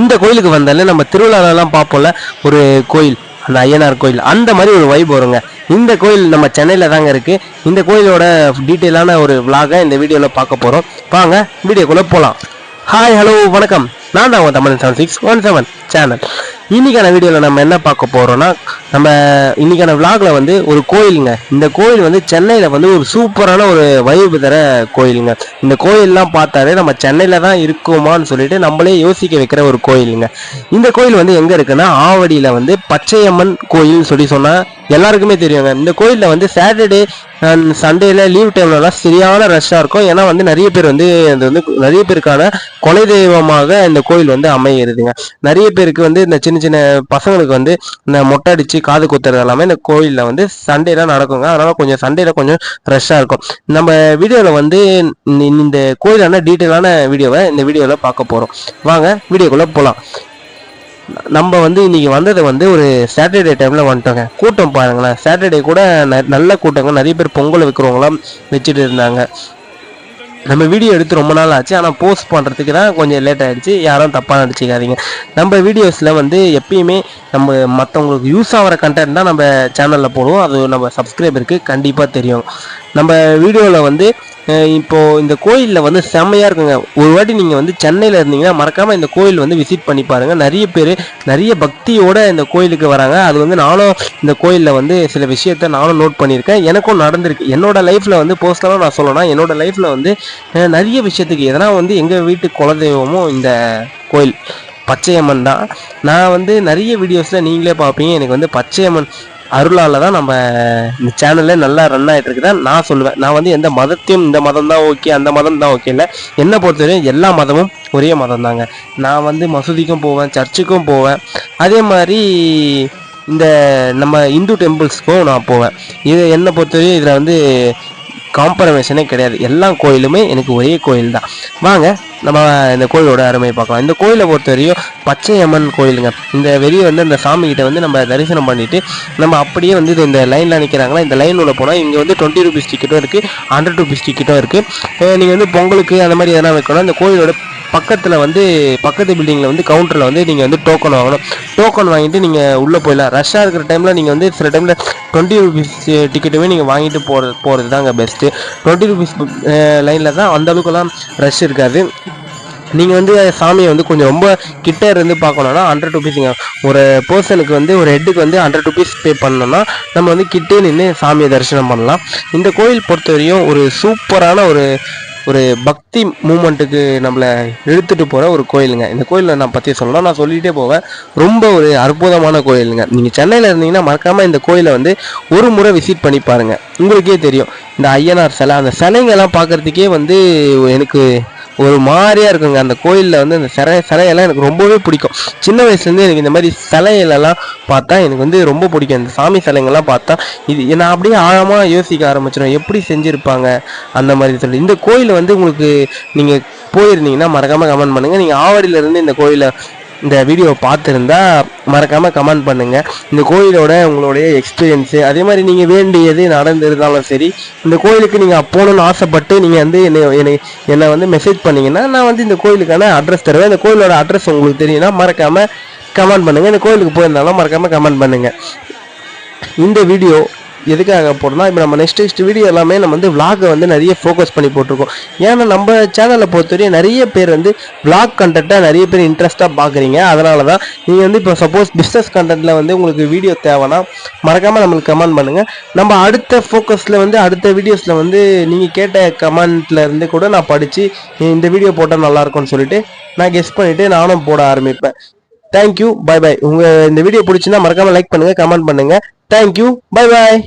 இந்த கோயிலுக்கு வந்தாலே நம்ம திருவிழாலலாம் பார்ப்போம்ல ஒரு கோயில் அந்த ஐயனார் கோயில் அந்த மாதிரி ஒரு வைப் வருங்க. இந்த கோயில் நம்ம சென்னையில் தாங்க இருக்கு. இந்த கோயிலோட டீட்டெயிலான ஒரு விலாகை இந்த வீடியோவில் பார்க்க போகிறோம் வாங்க வீடியோக்குள்ளே போகலாம் ஹாய் ஹலோ வணக்கம். நான் தான் உங்கள் Tamil seven six one seven channel இன்னைக்கான வீடியோவில் நம்ம என்ன பார்க்க போகிறோன்னா நம்ம இன்னைக்கான விளாகில் வந்து ஒரு கோயிலுங்க. இந்த கோயில் வந்து சென்னையில் வந்து ஒரு சூப்பரான ஒரு வைப்பு தர கோயிலுங்க. இந்த கோயிலெலாம் பார்த்தாலே நம்ம சென்னையில் தான் இருக்குமான்னு சொல்லிட்டு நம்மளே யோசிக்க வைக்கிற ஒரு கோயிலுங்க. இந்த கோயில் வந்து எங்கே இருக்குன்னா ஆவடியில் வந்து பச்சையம்மன் கோயில்னு சொல்லி சொன்னால் எல்லாருக்குமே தெரியுங்க. இந்த கோயிலில் வந்து சாட்டர்டே அண்ட் சண்டேல லீவ் டைம்லலாம் சரியான ரஷ்ஷாக இருக்கும். ஏன்னா வந்து நிறைய பேர் வந்து அது வந்து நிறைய பேருக்கான கொலை தெய்வமாக இந்த கோயில் வந்து அமையிறதுங்க. நிறைய பேருக்கு வந்து இந்த சின்ன சின்ன பசங்களுக்கு வந்து இந்த மொட்டை அடிச்சு காது குத்துறது எல்லாமே இந்த கோயிலில் வந்து சண்டேல நடக்குங்க. அதனால கொஞ்சம் சண்டேல கொஞ்சம் ரஷ்ஷாக இருக்கும். நம்ம வீடியோவில் வந்து இந்த- கோயிலான டீட்டெயிலான வீடியோவை இந்த வீடியோவில் பார்க்க போகிறோம் வாங்க வீடியோக்குள்ளே போகலாம் நம்ம வந்து இன்னைக்கு வந்தது வந்து ஒரு சாட்டர்டே டைமில் வந்துட்டோங்க. கூட்டம் பாருங்களேன். சாட்டர்டே கூட ந- நல்ல கூட்டங்க. நிறைய பேர் பொங்கல் வைக்கிறவங்களாம் வச்சுட்டு இருந்தாங்க. நம்ம வீடியோ எடுத்து ரொம்ப நாள் ஆச்சு ஆனால் போஸ்ட் பண்ணுறதுக்கு தான் கொஞ்சம் லேட் ஆகிடுச்சு யாரும் தப்பாக நடிச்சிக்காதீங்க நம்ம வீடியோஸில் வந்து எப்பயுமே நம்ம மற்றவங்களுக்கு யூஸ் ஆகிற கண்டென்ட் தான் நம்ம சேனலில் போடுவோம். அது நம்ம சப்ஸ்கிரைபருக்கு கண்டிப்பாக தெரியும். நம்ம வீடியோவில் வந்து இப்போது இப்போ இந்த கோயிலில் வந்து செம்மையாக இருக்குங்க. ஒரு வாட்டி நீங்கள் வந்து சென்னையில் இருந்தீங்கன்னா மறக்காமல் இந்த கோயில் வந்து விசிட் பண்ணி பாருங்கள் நிறைய பேர் நிறைய பக்தியோட இந்த கோயிலுக்கு வராங்க. அது வந்து நானும் இந்த கோயிலில் வந்து சில விஷயத்த நானும் நோட் பண்ணியிருக்கேன். எனக்கும் நடந்திருக்கு. என்னோட லைஃப்பில் வந்து போஸ்டலாக நான் சொல்லணும் என்னோட லைஃப்பில் வந்து நிறைய விஷயத்துக்கு எதனா வந்து எங்கள் வீட்டு குலதெய்வமும் இந்த கோயில் பச்சையம்மன் தான். நான் வந்து நிறைய வீடியோஸில் நீங்களே பார்ப்பீங்க. எனக்கு வந்து பச்சையம்மன் அருளால் தான் நம்ம இந்த சேனல்ல நல்லா ரன் ஆகிட்டு இருக்குதா நான் சொல்லுவேன். நான் வந்து எந்த மதத்தையும் இந்த மதம் தான் ஓகே அந்த மதம் தான் ஓகே இல்லை. என்னை பொறுத்தவரையும் எல்லா மதமும் ஒரே மதம் தாங்க நான் வந்து மசூதிக்கும் போவேன் சர்ச்சுக்கும் போவேன். அதே மாதிரி இந்த நம்ம இந்து டெம்பிள்ஸ்க்கும் நான் போவேன். இது என்னை பொறுத்தவரையும் இதில் வந்து காம்ப்ரமைஷனே கிடையாது. எல்லா கோயிலுமே எனக்கு ஒரே கோயில் தான் வாங்க நம்ம இந்த கோயிலோட அருமையை பார்க்கலாம். இந்த கோயிலை பொறுத்தவரையும் பச்சையம்மன் கோயிலுங்க. இந்த வெளியே வந்து அந்த சாமிகிட்ட வந்து நம்ம தரிசனம் பண்ணிட்டு நம்ம அப்படியே வந்து இந்த லைனில் நிற்கிறாங்களா இந்த லைன் உள்ள போனால் இங்கே வந்து டுவெண்ட்டி ருபீஸ் டிக்கெட்டும் இருக்குது ஹண்ட்ரட் ருபீஸ் டிக்கெட்டும் இருக்குது நீங்கள் வந்து பொங்கலுக்கு அந்த மாதிரி எதனா வைக்கணும். இந்த கோயிலோட பக்கத்தில் வந்து பக்கத்து பில்டிங்கில் வந்து கவுண்டரில் வந்து நீங்கள் வந்து டோக்கன் வாங்கணும். டோக்கன் வாங்கிட்டு நீங்கள் உள்ளே போயிடலாம். ரஷ்ஷாக இருக்கிற டைமில் நீங்கள் வந்து சில டைமில் டுவெண்ட்டி ருபீஸ் டிக்கெட்டுமே நீங்கள் வாங்கிட்டு போகிறது போகிறது தாங்க பெஸ்ட்டு டுவெண்ட்டி ருபீஸ் லைனில் தான் அந்தளவுக்குலாம் ரஷ் இருக்காது. நீங்கள் வந்து சாமியை வந்து கொஞ்சம் ரொம்ப கிட்ட இருந்து பார்க்கணுன்னா ஹண்ட்ரட் ருபீஸுங்க ஒரு பர்சனுக்கு வந்து ஒரு ஹெட்டுக்கு வந்து ஹண்ட்ரட் ருபீஸ் பே பண்ணோம்னா நம்ம வந்து கிட்டே நின்று சாமியை தரிசனம் பண்ணலாம். இந்த கோயில் பொறுத்தவரையும் ஒரு சூப்பரான ஒரு ஒரு பக்தி மூமெண்ட்டுக்கு நம்மளை இழுத்துட்டு போகிற ஒரு கோயிலுங்க. இந்த கோயிலை நான் பற்றி சொல்லலாம் நான் சொல்லிகிட்டே போவேன். ரொம்ப ஒரு அற்புதமான கோயிலுங்க. நீங்கள் சென்னையில் இருந்தீங்கன்னா மறக்காமல் இந்த கோயிலை வந்து ஒரு முறை விசிட் பண்ணி பாருங்கள் உங்களுக்கே தெரியும். இந்த ஐயனார் சிலை அந்த சிலைங்கெல்லாம் பார்க்குறதுக்கே வந்து எனக்கு ஒரு மாதிரியாக இருக்குங்க. அந்த கோயிலில் வந்து அந்த சிலை சிலையெல்லாம் எனக்கு ரொம்பவே பிடிக்கும். சின்ன வயசுலேருந்து எனக்கு இந்த மாதிரி சிலையிலலாம் பார்த்தா எனக்கு வந்து ரொம்ப பிடிக்கும். இந்த சாமி சிலைங்கெல்லாம் பார்த்தா இது நான் அப்படியே ஆழமாக யோசிக்க ஆரம்பிச்சிடும் எப்படி செஞ்சுருப்பாங்க? அந்த மாதிரி சொல்லி. இந்த கோயில் வந்து உங்களுக்கு நீங்கள் போயிருந்தீங்கன்னா மறக்காமல் கமெண்ட் பண்ணுங்கள் நீங்கள் ஆவடியிலேருந்து இந்த கோயிலை இந்த வீடியோவை பார்த்துருந்தா மறக்காமல் கமெண்ட் பண்ணுங்கள் இந்த கோயிலோட உங்களுடைய எக்ஸ்பீரியன்ஸு அதே மாதிரி நீங்கள் வேண்டியது நடந்திருந்தாலும் சரி இந்த கோயிலுக்கு நீங்கள் போகணுன்னு ஆசைப்பட்டு நீங்கள் வந்து என்னை என்னை என்னை வந்து மெசேஜ் பண்ணிங்கன்னா நான் வந்து இந்த கோயிலுக்கான அட்ரஸ் தருவேன். இந்த கோயிலோட அட்ரஸ் உங்களுக்கு தெரியும்னா மறக்காமல் கமெண்ட் பண்ணுங்கள் இந்த கோயிலுக்கு போயிருந்தாலும் மறக்காமல் கமெண்ட் பண்ணுங்கள் இந்த வீடியோ எதுக்காக போடுறோம்னா இப்போ நம்ம நெக்ஸ்ட் நெக்ஸ்ட் வீடியோ எல்லாமே நம்ம வந்து விளாகை வந்து நிறைய ஃபோக்கஸ் பண்ணி போட்டிருக்கோம். ஏன்னா நம்ம சேனலை பொறுத்தவரையும் நிறைய பேர் வந்து விளாக் கண்டென்ட்டாக நிறைய பேர் இன்ட்ரெஸ்ட்டாக பார்க்குறீங்க. அதனால தான் நீங்கள் வந்து இப்போ சப்போஸ் பிஸ்னஸ் கண்டென்ட்டில் வந்து உங்களுக்கு வீடியோ தேவைன்னா மறக்காமல் நம்மளுக்கு கமெண்ட் பண்ணுங்கள் நம்ம அடுத்த ஃபோக்கஸில் வந்து அடுத்த வீடியோஸில் வந்து நீங்கள் கேட்ட கமெண்ட்டில் இருந்து கூட நான் படித்து இந்த வீடியோ போட்டால் நல்லா இருக்கும்னு சொல்லிட்டு நான் கெஸ் பண்ணிவிட்டு நானும் போட ஆரம்பிப்பேன். தேங்க்யூ பை பை உங்கள் இந்த வீடியோ பிடிச்சிருந்தா மறக்காமல் லைக் பண்ணுங்கள் கமெண்ட் பண்ணுங்கள் தேங்க்யூ பை பாய்